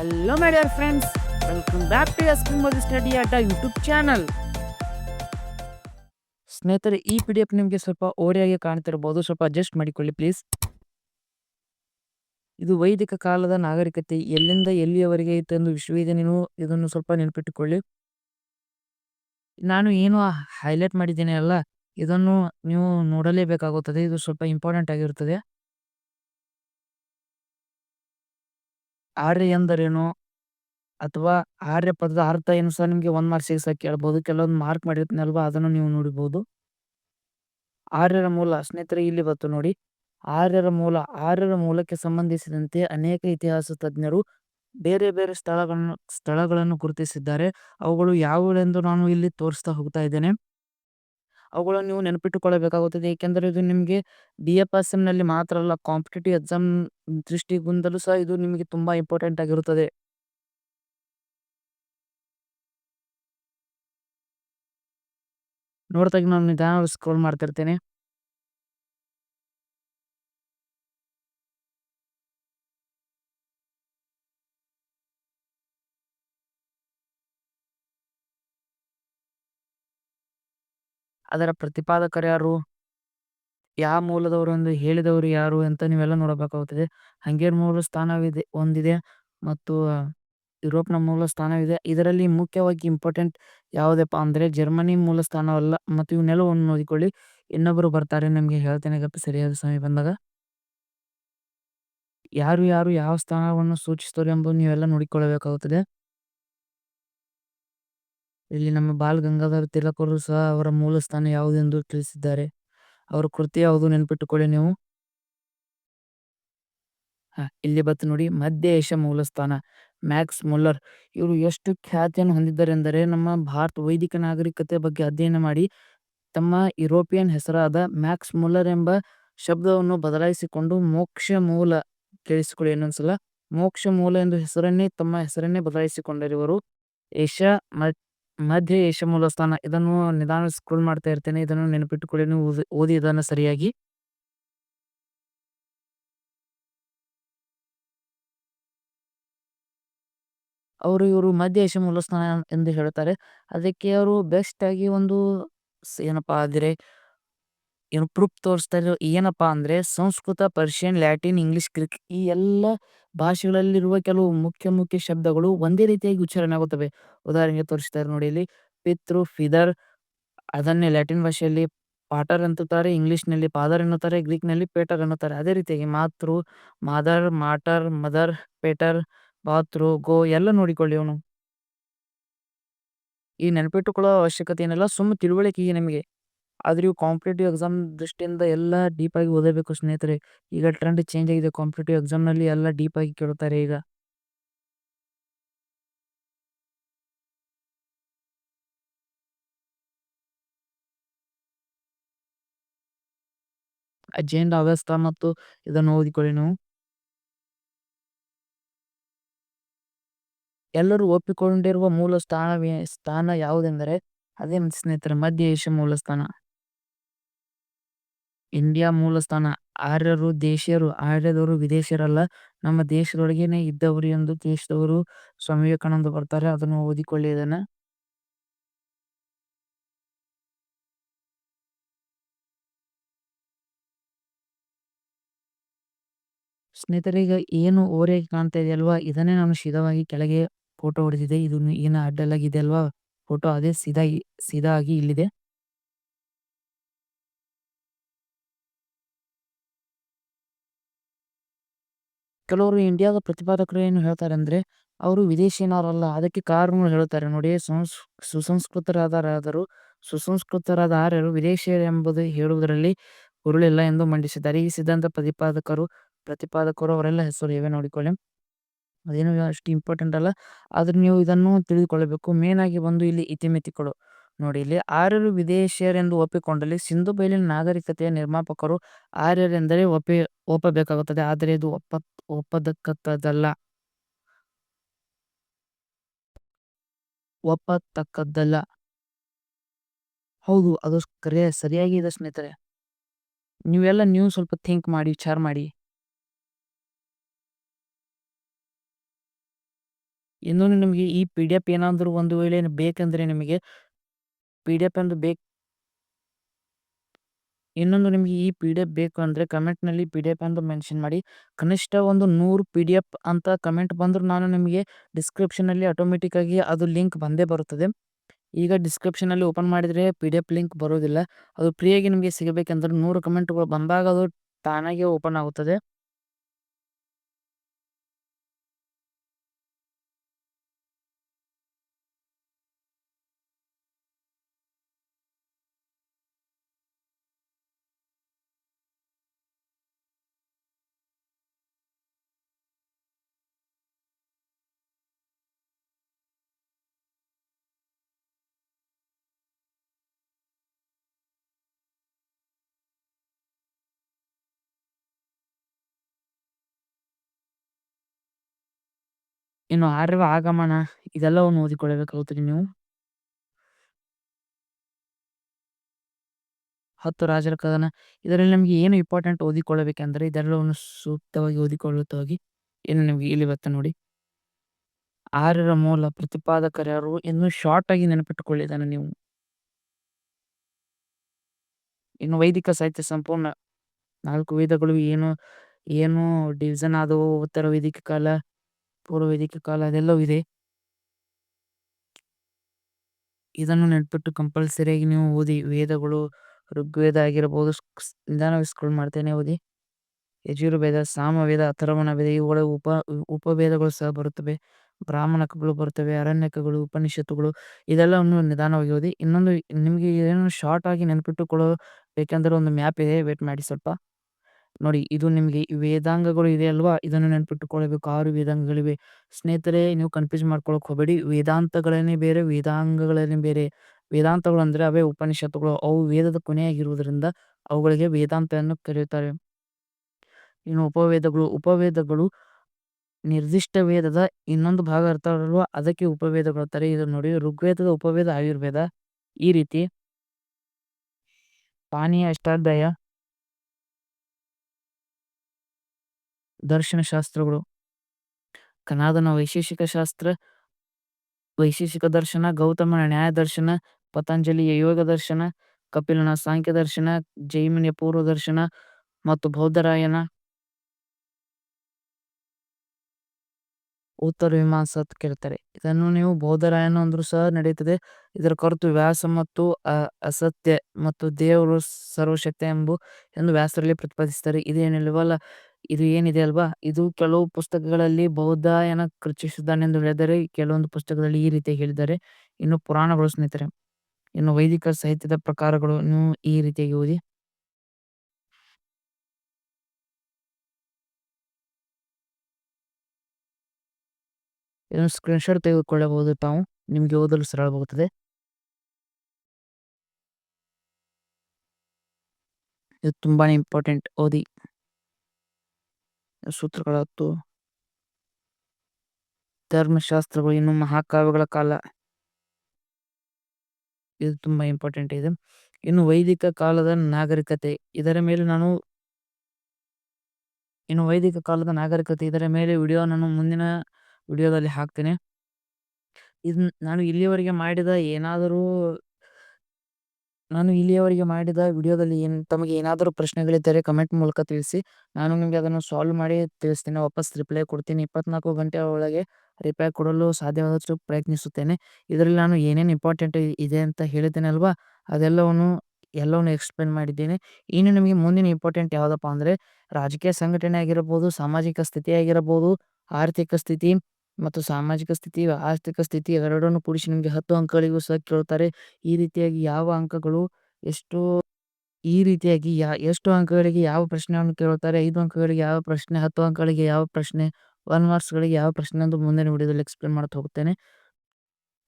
Hello, my dear friends welcome back to Asking Modi study at YouTube channel ಸ್ನೇಹಿತರೆ ಈ P D F ನಿಮಗೆ ಸ್ವಲ್ಪ ಓರೆಯಾಗಿ ಕಾಣ್ತಿರಬಹುದು ಸ್ವಲ್ಪ ಅಡ್ಜಸ್ಟ್ ಮಾಡಿಕೊಳ್ಳಿ ಪ್ಲೀಸ್ ಇದು ವೈದಿಕ ಕಾಲದ ನಾಗರಿಕತೆ. ಎಲ್ಲಿಂದ ಎಲ್ಲಿಯವರೆಗೆ ಇತ್ತು ಎಂದು ವಿಶ್ವವಿದೆ ನೀವು ಇದನ್ನು ಸ್ವಲ್ಪ ನೆನಪಿಟ್ಟುಕೊಳ್ಳಿ. ನಾನು ಏನು ಹೈಲೈಟ್ ಮಾಡಿದ್ದೇನೆ ಅಲ್ಲ ಇದನ್ನು ನೀವು ನೋಡಲೇಬೇಕಾಗುತ್ತದೆ. ಇದು ಸ್ವಲ್ಪ ಇಂಪಾರ್ಟೆಂಟ್ ಆಗಿರುತ್ತದೆ. ಆರ್ಯ ಎಂದರೇನು ಅಥವಾ ಆರ್ಯ ಪದದ ಅರ್ಥ ಏನು ಸಹ ನಿಮಗೆ? ಒಂದ್ ಮಾರ್ಕ್ಸಿಗೆ ಸಹ ಕೇಳ್ಬೋದು. ಕೆಲವೊಂದು ಮಾರ್ಕ್ ಮಾಡಿರ್ತೀನಲ್ವಾ? ಅದನ್ನು ನೀವು ನೋಡಬಹುದು ಆರ್ಯರ ಮೂಲ, ಸ್ನೇಹಿತರೆ, ಇಲ್ಲಿ ಬಂತು ನೋಡಿ. ಆರ್ಯರ ಮೂಲ, ಆರ್ಯರ ಮೂಲಕ್ಕೆ ಸಂಬಂಧಿಸಿದಂತೆ ಅನೇಕ ಇತಿಹಾಸ ತಜ್ಞರು ಬೇರೆ ಬೇರೆ ಸ್ಥಳಗಳನ್ನು ಸ್ಥಳಗಳನ್ನು ಗುರುತಿಸಿದ್ದಾರೆ. ಅವುಗಳು ಯಾವುವೆಂದು ನಾನು ಇಲ್ಲಿ ತೋರಿಸ್ತಾ ಹೋಗ್ತಾ ಇದ್ದೇನೆ. ಅವುಗಳನ್ನು ನೀವು ನೆನಪಿಟ್ಟುಕೊಳ್ಳಬೇಕಾಗುತ್ತದೆ. ಏಕೆಂದರೆ ಇದು ನಿಮಗೆ ಬಿ ಎ ಪಾಸ್ನಲ್ಲಿ ಮಾತ್ರ ಅಲ್ಲ ಕಾಂಪಿಟೇಟಿವ್ ಎಕ್ಸಾಮ್ ದೃಷ್ಟಿಗುಂದಲೂ ಸಹ ಇದು ನಿಮಗೆ ತುಂಬಾ ಇಂಪಾರ್ಟೆಂಟ್ ಆಗಿರುತ್ತದೆ. ನೋಡ್ತಾಗಿ ನಾನು ನಿಧಾನ ಸ್ಕ್ರೋಲ್ ಮಾಡ್ತಿರ್ತೇನೆ. ಅದರ ಪ್ರತಿಪಾದಕರು ಯಾರು? ಯಾವ ಮೂಲದವರು ಎಂದು ಹೇಳಿದವರು ಯಾರು ಅಂತ ನೀವೆಲ್ಲ ನೋಡಬೇಕಾಗುತ್ತದೆ. ಹಂಗೇರ್ ಮೂಲ ಸ್ಥಾನವಿದೆ ಒಂದಿದೆ ಮತ್ತು ಯುರೋಪ್ನ ಮೂಲ ಸ್ಥಾನವಿದೆ. ಇದರಲ್ಲಿ ಮುಖ್ಯವಾಗಿ ಇಂಪಾರ್ಟೆಂಟ್ ಯಾವುದಪ್ಪ ಅಂದರೆ ಜರ್ಮನಿ ಮೂಲ ಸ್ಥಾನವಲ್ಲ ಮತ್ತು ಇವನ್ನೆಲ್ಲವನ್ನು ನೋಡಿಕೊಳ್ಳಿ. ಇನ್ನೊಬ್ಬರು ಬರ್ತಾರೆ, ನಮಗೆ ಹೇಳ್ತೇನೆ ಗಪ್ಪ ಸರಿಯಾದ ಸಮಯ ಬಂದಾಗ. ಯಾರು ಯಾರು ಯಾವ ಸ್ಥಾನವನ್ನು ಸೂಚಿಸ್ತಾರೆ ಎಂಬುದು ನೀವೆಲ್ಲ ನೋಡಿಕೊಳ್ಳಬೇಕಾಗುತ್ತದೆ. ಇಲ್ಲಿ ನಮ್ಮ ಬಾಲ್ ಗಂಗಾಧರ ತಿಲಕರು ಸಹ ಅವರ ಮೂಲ ಸ್ಥಾನ ಯಾವುದೆಂದು ತಿಳಿಸಿದ್ದಾರೆ. ಅವರ ಕೃತಿ ಯಾವುದು ನೆನಪಿಟ್ಟುಕೊಳ್ಳಿ ನೀವು? ಇಲ್ಲಿ ಬತ್ತು ನೋಡಿ. ಮಧ್ಯ ಏಷ್ಯಾ ಮೂಲಸ್ಥಾನ ಮ್ಯಾಕ್ಸ್ ಮುಲ್ಲರ್, ಇವರು ಎಷ್ಟು ಖ್ಯಾತಿಯನ್ನು ಹೊಂದಿದ್ದಾರೆ ಎಂದರೆ ನಮ್ಮ ಭಾರತ ವೈದಿಕ ನಾಗರಿಕತೆ ಬಗ್ಗೆ ಅಧ್ಯಯನ ಮಾಡಿ ತಮ್ಮ ಯುರೋಪಿಯನ್ ಹೆಸರಾದ ಮ್ಯಾಕ್ಸ್ ಮುಲ್ಲರ್ ಎಂಬ ಶಬ್ದವನ್ನು ಬದಲಾಯಿಸಿಕೊಂಡು ಮೋಕ್ಷ ಮೂಲ ಕೇಳಿಸಿಕೊಳ್ಳಿ ಇನ್ನೊಂದ್ಸಲ. ಮೋಕ್ಷ ಮೂಲ ಎಂದು ಹೆಸರನ್ನೇ ತಮ್ಮ ಹೆಸರನ್ನೇ ಬದಲಾಯಿಸಿಕೊಂಡರು ಏಷ್ಯಾ ಮಧ್ಯ ಏಷ್ಯಾ ಮೂಲ ಸ್ಥಾನ, ಇದನ್ನು ನಿಧಾನ ಸ್ಕ್ರೋಲ್ ಮಾಡ್ತಾ ಇರ್ತೇನೆ, ಇದನ್ನು ನೆನಪಿಟ್ಟುಕೊಳ್ಳಿ, ನೀವು ಓದಿ ಇದನ್ನು ಸರಿಯಾಗಿ. ಅವರು ಇವರು ಮಧ್ಯ ಏಷ್ಯಾ ಮೂಲಸ್ಥಾನ ಎಂದು ಹೇಳ್ತಾರೆ ಅದಕ್ಕೆ ಅವರು ಬೆಸ್ಟ್ ಆಗಿ ಒಂದು ಏನಪ್ಪಾ ಅಂದ್ರೆ ಏನು ಪ್ರೂಫ್ ತೋರಿಸ್ತಾ ಇರೋ ಏನಪ್ಪಾ ಅಂದ್ರೆ Sanskrit, Persian, Latin, English, Greek ಈ ಎಲ್ಲ ಭಾಷೆಗಳಲ್ಲಿರುವ ಕೆಲವು ಮುಖ್ಯ ಮುಖ್ಯ ಶಬ್ದಗಳು ಒಂದೇ ರೀತಿಯಾಗಿ ಉಚ್ಚಾರಣೆ ಆಗುತ್ತವೆ. ಉದಾಹರಣೆಗೆ ತೋರಿಸ್ತಾರೆ ನೋಡಿ ಇಲ್ಲಿ, ಪಿತೃ, ಫಿದರ್ ಅದನ್ನೇ ಲ್ಯಾಟಿನ್ ಭಾಷೆಯಲ್ಲಿ ಪಾಟರ್ ಅಂತಾರೆ ಇಂಗ್ಲಿಷ್ ಫಾದರ್ ಎನ್ನುತ್ತಾರೆ ಗ್ರೀಕ್ನಲ್ಲಿ ಪೇಟರ್ ಎನ್ನುತ್ತಾರೆ. ಅದೇ ರೀತಿಯಾಗಿ ಮಾತೃ, ಮಾದರ್, ಮಾಟರ್, ಮದರ್, ಪೇಟರ್ ಬಾತ್ರು ಗೋ ಎಲ್ಲ ನೋಡಿಕೊಳ್ಳಿ ಅವನು. ಈ ನೆನಪಿಟ್ಟುಕೊಳ್ಳೋ ಅವಶ್ಯಕತೆ ಏನಿಲ್ಲ, ಸುಮ್ಮ ತಿಳುವಳಿಕೆ ನಿಮಗೆ. ಆದ್ರೆ ಇವು ಕಾಂಪಿಟೇಟಿವ್ ಎಕ್ಸಾಮ್ ದೃಷ್ಟಿಯಿಂದ ಎಲ್ಲ ಡೀಪ್ ಆಗಿ ಓದಬೇಕು ಸ್ನೇಹಿತರೆ. ಈಗ ಟ್ರೆಂಡ್ ಚೇಂಜ್ ಆಗಿದೆ ಕಾಂಪಿಟೇಟಿವ್ ಎಕ್ಸಾಮ್ನಲ್ಲಿ ಎಲ್ಲ ಡೀಪ್ ಆಗಿ ಕೇಳುತ್ತಾರೆ ಈಗ. ಅಜೆಂಡಾ ಅವ್ಯಸ್ತ ಮತ್ತು ಇದನ್ನು ಓದಿಕೊಳ್ಳಿ ನೀವು. ಎಲ್ಲರೂ ಒಪ್ಪಿಕೊಂಡಿರುವ ಮೂಲ ಸ್ಥಾನ ಸ್ಥಾನ ಯಾವುದೆಂದರೆ, ಅದೇ ಸ್ನೇಹಿತರೆ, ಮಧ್ಯ ಏಷ್ಯಾ ಮೂಲ ಸ್ಥಾನ ಇಂಡಿಯಾ ಮೂಲ ಸ್ಥಾನ ಆರ್ಯರು ದೇಶೀಯರು, ಆರ್ಯದವರು ವಿದೇಶಿಯರಲ್ಲ, ನಮ್ಮ ದೇಶದೊಳಗೇನೆ ಇದ್ದವರು ಎಂದು ದೇಶದವರು ಸ್ವಾಮಿ ವಿವೇಕಾನಂದ ಬರ್ತಾರೆ. ಅದನ್ನು ಓದಿಕೊಳ್ಳಿ ಇದನ್ನ. ಸ್ನೇಹಿತರಿಗೆ ಏನು ಓರೆಯಾಗಿ ಕಾಣ್ತಾ ಇದೆಯಲ್ವಾ? ಇದನ್ನೇ ನಾನು ಸೀದಾವಾಗಿ ಕೆಳಗೆ ಫೋಟೋ ಹೊಡೆದಿದೆ ಇದು ಏನು ಅಡ್ಡಲಾಗಿದೆ ಅಲ್ವಾ? ಫೋಟೋ ಅದೇ ಸೀದಾ ಸೀದಾ ಇಲ್ಲಿದೆ. ಕೆಲವರು ಇಂಡಿಯಾದ ಪ್ರತಿಪಾದಕರು ಏನು ಹೇಳ್ತಾರೆ ಅಂದ್ರೆ ಅವರು ವಿದೇಶಿನವರಲ್ಲ, ಅದಕ್ಕೆ ಕಾರಣ ಹೇಳ್ತಾರೆ. ನೋಡಿ ಸಂಸ್ ಸುಸಂಸ್ಕೃತರಾದರಾದರೂ ಸುಸಂಸ್ಕೃತರಾದ ಆರ್ಯರು ವಿದೇಶಿಯರೆಂಬುದು ಹೇಳುವುದರಲ್ಲಿ ಹುರುಳಿಲ್ಲ ಎಂದು ಮಂಡಿಸಿದ್ದಾರೆ. ಈ ಸಿದ್ಧಾಂತ ಪ್ರತಿಪಾದಕರು ಪ್ರತಿಪಾದಕರು ಅವರೆಲ್ಲ ಹೆಸರು ಇವೆ ನೋಡಿಕೊಳ್ಳಿ. ಅದೇನು ಅಷ್ಟು ಇಂಪಾರ್ಟೆಂಟ್ ಅಲ್ಲ. ಆದ್ರೆ ನೀವು ಇದನ್ನು ತಿಳಿದುಕೊಳ್ಳಬೇಕು. ಮೇನ್ ಆಗಿ ಬಂದು ಇಲ್ಲಿ ಇತಿಮಿತಿಗಳು ನೋಡಿ, ಇಲ್ಲಿ ಆರ್ಯರು ವಿದೇಶಿಯರೆಂದು ಒಪ್ಪಿಕೊಂಡಲ್ಲಿ ಸಿಂಧು ಬಯಲಿನ ನಾಗರಿಕತೆಯ ನಿರ್ಮಾಪಕರು ಆರ್ಯರೆಂದರೆ ಒಪ್ಪಿ, ಒಪ್ಪಬೇಕಾಗುತ್ತದೆ. ಆದರೆ ಇದು ಒಪ್ಪ ಒಪ್ಪತಕ್ಕದ್ದಲ್ಲ. ಒಪ್ಪತಕ್ಕದ್ದಲ್ಲ. ಹೌದು, ಅದು ಕರೆ ಸರಿಯಾಗಿದೆ ಸ್ನೇಹಿತರೆ. ನೀವೆಲ್ಲ ನೀವು ಸ್ವಲ್ಪ ಥಿಂಕ್ ಮಾಡಿ, ವಿಚಾರ ಮಾಡಿ. ಇನ್ನೊಂದು ನಿಮಗೆ ಈ ಪಿ ಡಿ ಎಫ್ ಏನಾದರೂ ಒಂದು ವೇಳೆ ಬೇಕಂದರೆ ನಿಮಗೆ ಪಿ ಡಿ ಎಫ್ ಎಂದು ಬೇಕು ಇನ್ನೊಂದು ನಿಮಗೆ ಈ ಪಿ ಡಿ ಎಫ್ ಬೇಕು ಅಂದರೆ ಕಮೆಂಟ್ನಲ್ಲಿ ಪಿ ಡಿ ಎಫ್ ಎಂದು ಮೆನ್ಷನ್ ಮಾಡಿ. ಕನಿಷ್ಠ ಒಂದು ನೂರು ಪಿ ಡಿ ಎಫ್ ಅಂತ ಕಮೆಂಟ್ ಬಂದರೂ ನಾನು ನಿಮಗೆ ಡಿಸ್ಕ್ರಿಪ್ಷನಲ್ಲಿ ಆಟೋಮೆಟಿಕ್ಕಾಗಿ ಅದು ಲಿಂಕ್ ಬಂದೇ ಬರುತ್ತದೆ. ಈಗ ಡಿಸ್ಕ್ರಿಪ್ಷನಲ್ಲಿ ಓಪನ್ ಮಾಡಿದರೆ ಪಿ ಡಿ ಎಫ್ ಲಿಂಕ್ ಬರೋದಿಲ್ಲ. ಅದು ಫ್ರೀಯಾಗಿ ನಿಮಗೆ ಸಿಗಬೇಕೆಂದರೆ ನೂರು ಕಮೆಂಟ್ಗಳು ಬಂದಾಗ ಅದು ತಾನಾಗೆ ಓಪನ್ ಆಗುತ್ತದೆ. ಇನ್ನು ಆರ್ಯವ ಆಗಮನ ಇದೆಲ್ಲವನ್ನು ಓದಿಕೊಳ್ಳಬೇಕಾಗುತ್ತದೆ ನೀವು? ಹತ್ತು ರಾಜರ ಕದನ, ಇದರಲ್ಲಿ ನಮಗೆ ಏನು ಇಂಪಾರ್ಟೆಂಟ್ ಓದಿಕೊಳ್ಳಬೇಕೆಂದರೆ ಇದೆಲ್ಲವನ್ನು ಸೂಕ್ತವಾಗಿ ಓದಿಕೊಳ್ಳುತ್ತ ಹೋಗಿ, ಏನು ನಿಮಗೆ ಇಲ್ಲಿ ಬರ್ತ ನೋಡಿ? ಆರ್ಯರ ಮೂಲ ಪ್ರತಿಪಾದಕರು ಯಾರು ಇನ್ನು ಶಾರ್ಟ್ ಆಗಿ ನೆನಪಿಟ್ಟುಕೊಳ್ಳಿದ್ದಾನೆ ನೀವು. ಇನ್ನು ವೈದಿಕ ಸಾಹಿತ್ಯ ಸಂಪೂರ್ಣ ನಾಲ್ಕು ವೇದಗಳು ಏನು ಏನು ಡಿವಿಷನ್ ಆದವು, ಉತ್ತರ ವೈದಿಕ ಕಾಲ ಪೂರ್ವ ವೇದಿಕ ಕಾಲ ಅದೆಲ್ಲವೂ ಇದೆ. ಇದನ್ನು ನೆನ್ಪಿಟ್ಟು ಕಂಪಲ್ಸರಿಯಾಗಿ ನೀವು ಓದಿ, ವೇದಗಳು, ಋಗ್ವೇದ ಆಗಿರಬಹುದು ನಿಧಾನವಾಗಿ ಸ್ಕ್ರೋಲ್ ಮಾಡ್ತೇನೆ ಓದಿ. ಯಜುರ್ವೇದ, ಸಾಮವೇದ ಅಥರ್ವಣ ವೇದ ಇವುಗಳ ಉಪ, ಉಪವೇದಗಳು ಸಹ ಬರುತ್ತವೆ. ಬ್ರಾಹ್ಮಣಕಗಳು ಬರುತ್ತವೆ ಅರಣ್ಯಕಗಳು ಉಪನಿಷತ್ತುಗಳು, ಇದೆಲ್ಲವನ್ನು ನಿಧಾನವಾಗಿ ಓದಿ. ಇನ್ನೊಂದು, ನಿಮಗೆ ಏನು ಶಾರ್ಟ್ ಆಗಿ ನೆನಪಿಟ್ಟುಕೊಳ್ಳೋ ಬೇಕೆಂದರೆ ಒಂದು ಮ್ಯಾಪ್ ಇದೆ ವೇಟ್ ಮಾಡಿ ಸ್ವಲ್ಪ. ನೋಡಿ, ಇದು ನಿಮಗೆ ವೇದಾಂಗಗಳು ಇದೆ ಅಲ್ವಾ? ಇದನ್ನು ನೆನಪಿಟ್ಟುಕೊಳ್ಳಬೇಕು. ಆರು ವೇದಾಂಗಗಳಿವೆ. ಸ್ನೇಹಿತರೆ, ನೀವು ಕನ್ಫ್ಯೂಸ್ ಮಾಡ್ಕೊಳಕ್ ಹೋಗಬೇಡಿ. ವೇದಾಂತಗಳನ್ನೇ ಬೇರೆ ವೇದಾಂಗಗಳನ್ನೇ ಬೇರೆ. ವೇದಾಂತಗಳು ಅಂದ್ರೆ ಅವೇ ಉಪನಿಷತ್ತುಗಳು. ಅವು ವೇದದ ಕೊನೆಯಾಗಿರುವುದರಿಂದ ಅವುಗಳಿಗೆ ವೇದಾಂತ ಎಂದು ಕರೆಯುತ್ತಾರೆ. ಇನ್ನು ಉಪವೇದಗಳು. ಉಪವೇದಗಳು ನಿರ್ದಿಷ್ಟ ವೇದದ ಇನ್ನೊಂದು ಭಾಗ ಇರ್ತಾವಲ್ವ ಅದಕ್ಕೆ ಉಪವೇದಗಳು ಅಂತಾರೆ. ಇದು ನೋಡಿ, ಋಗ್ವೇದದ ಉಪವೇದ, ಆಯುರ್ವೇದ. ಈ ರೀತಿ. ಪಾನೀಯ, ಅಷ್ಟಾಧ್ಯಾಯ. ದರ್ಶನ ಶಾಸ್ತ್ರಗಳು. ಕನಾದನ ವೈಶೇಷಿಕ ಶಾಸ್ತ್ರ, ವೈಶೇಷಿಕ ದರ್ಶನ, ಗೌತಮನ ನ್ಯಾಯ ದರ್ಶನ, ಪತಂಜಲಿಯ ಯೋಗ ದರ್ಶನ, ಕಪಿಲನ ಸಾಂಖ್ಯ ದರ್ಶನ, ಜೈಮಿನಿಯ ಪೂರ್ವ ದರ್ಶನ ಮತ್ತು ಬೌದ್ಧರಾಯನ ಉತ್ತರ ಮೀಮಾಂಸ ಅಂತ ಕೇಳ್ತಾರೆ. ಇದನ್ನು ನೀವು ಬೌದ್ಧರಾಯನ ಅಂದ್ರೂ ಸಹ ನಡೆಯುತ್ತದೆ ಇದರ ಕೊರತು ವ್ಯಾಸ ಮತ್ತು ಅಸತ್ಯ ಮತ್ತು ದೇವರು ಸರ್ವಶಕ್ತಿ ಎಂಬು ಎಂದು ವ್ಯಾಸರಲ್ಲಿ ಪ್ರತಿಪಾದಿಸ್ತಾರೆ. ಇದೇನಿಲ್ವಲ್ಲ ಇದು ಏನಿದೆ ಅಲ್ವಾ? ಇದು ಕೆಲವು ಪುಸ್ತಕಗಳಲ್ಲಿ ಬೌದ್ಧಾಯನ ಎಂದು ಹೇಳಿದರೆ, ಕೆಲವೊಂದು ಪುಸ್ತಕದಲ್ಲಿ ಈ ರೀತಿ ಹೇಳಿದ್ದಾರೆ. ಇನ್ನು ಪುರಾಣಗಳು ಸ್ನೇಹಿತರೆ, ಇನ್ನು ವೈದಿಕ ಸಾಹಿತ್ಯದ ಪ್ರಕಾರಗಳು ಈ ರೀತಿಯಾಗಿ ಓದಿ. ಇದನ್ನು ಸ್ಕ್ರೀನ್ಶಾಟ್ ತೆಗೆದುಕೊಳ್ಳಬಹುದು ತಾವು. ನಿಮಗೆ ಓದಲು ಸರಳವಾಗುತ್ತದೆ ಇದು ತುಂಬಾನೇ ಇಂಪಾರ್ಟೆಂಟ್ ಓದಿ. ಸೂತ್ರಗಳತ್ತು ಧರ್ಮಶಾಸ್ತ್ರಗಳು ಇನ್ನು ಮಹಾಕಾವ್ಯಗಳ ಕಾಲ. ಇದು ತುಂಬಾ ಇಂಪಾರ್ಟೆಂಟ್ ಇದೆ. ಇನ್ನು ವೈದಿಕ ಕಾಲದ ನಾಗರಿಕತೆ, ಇದರ ಮೇಲೆ ನಾನು ಇನ್ನು ವೈದಿಕ ಕಾಲದ ನಾಗರಿಕತೆ, ಇದರ ಮೇಲೆ ವಿಡಿಯೋ ನಾನು ಮುಂದಿನ ವಿಡಿಯೋದಲ್ಲಿ ಹಾಕ್ತೇನೆ. ಇದ್ ನಾನು ಇಲ್ಲಿಯವರೆಗೆ ಮಾಡಿದ ಏನಾದರೂ ನಾನು ಇಲ್ಲಿಯವರೆಗೆ ಮಾಡಿದ ವಿಡಿಯೋದಲ್ಲಿ ಏನು, ತಮಗೆ ಏನಾದರೂ ಪ್ರಶ್ನೆಗಳಿದ್ದರೆ ಕಮೆಂಟ್ ಮೂಲಕ ತಿಳಿಸಿ. ನಾನು ನಿಮಗೆ ಅದನ್ನು ಸಾಲ್ವ್ ಮಾಡಿ ತಿಳಿಸ್ತೇನೆ. ವಾಪಸ್ ರಿಪ್ಲೈ ಕೊಡ್ತೀನಿ. ಇಪ್ಪತ್ನಾಲ್ಕು ಗಂಟೆಯ ಒಳಗೆ ರಿಪ್ಲೈ ಕೊಡಲು ಸಾಧ್ಯವಾದಷ್ಟು ಪ್ರಯತ್ನಿಸುತ್ತೇನೆ. ಇದರಲ್ಲಿ ನಾನು ಏನೇನು ಇಂಪಾರ್ಟೆಂಟ್ ಇದೆ ಅಂತ ಹೇಳಿದ್ದೇನೆ ಅಲ್ವಾ? ಅದೆಲ್ಲವನ್ನು, ಎಲ್ಲವನ್ನು ಎಕ್ಸ್ಪ್ಲೇನ್ ಮಾಡಿದ್ದೇನೆ. ಇನ್ನು ನಿಮಗೆ ಮುಂದಿನ ಇಂಪಾರ್ಟೆಂಟ್ ಯಾವುದಪ್ಪ ಅಂದರೆ ರಾಜಕೀಯ ಸಂಘಟನೆ ಆಗಿರಬಹುದು ಸಾಮಾಜಿಕ ಸ್ಥಿತಿ ಆಗಿರಬಹುದು ಆರ್ಥಿಕ ಸ್ಥಿತಿ ಮತ್ತು ಸಾಮಾಜಿಕ ಸ್ಥಿತಿ ಆರ್ಥಿಕ ಸ್ಥಿತಿ ಎರಡನ್ನು ಕೂಡಿಸಿ ನಿಮಗೆ ಹತ್ತು ಅಂಕಗಳಿಗೂ ಸಹ ಕೇಳುತ್ತಾರೆ ಈ ರೀತಿಯಾಗಿ ಯಾವ ಅಂಕಗಳು ಎಷ್ಟು, ಈ ರೀತಿಯಾಗಿ ಯಾ, ಎಷ್ಟು ಅಂಕಗಳಿಗೆ ಯಾವ ಪ್ರಶ್ನೆಯನ್ನು ಕೇಳುತ್ತಾರೆ ಐದು ಅಂಕಗಳಿಗೆ ಯಾವ ಪ್ರಶ್ನೆ, ಹತ್ತು ಅಂಕಗಳಿಗೆ ಯಾವ ಪ್ರಶ್ನೆ ಒನ್ ಮಾರ್ಕ್ಸ್ಗಳಿಗೆ ಯಾವ ಪ್ರಶ್ನೆ ಎಂದು ಮುಂದಿನ ವಿಡಿಯೋದಲ್ಲಿ ಎಕ್ಸ್ಪ್ಲೇನ್ ಮಾಡ್ತಾ ಹೋಗ್ತೇನೆ.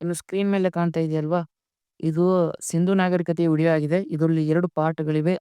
ಇನ್ನು ಸ್ಕ್ರೀನ್ ಮೇಲೆ ಕಾಣ್ತಾ ಇದೆಯಲ್ವಾ? ಇದು ಸಿಂಧು ನಾಗರಿಕತೆಯ ವಿಡಿಯೋ ಆಗಿದೆ. ಇದರಲ್ಲಿ ಎರಡು ಪಾಠಗಳಿವೆ.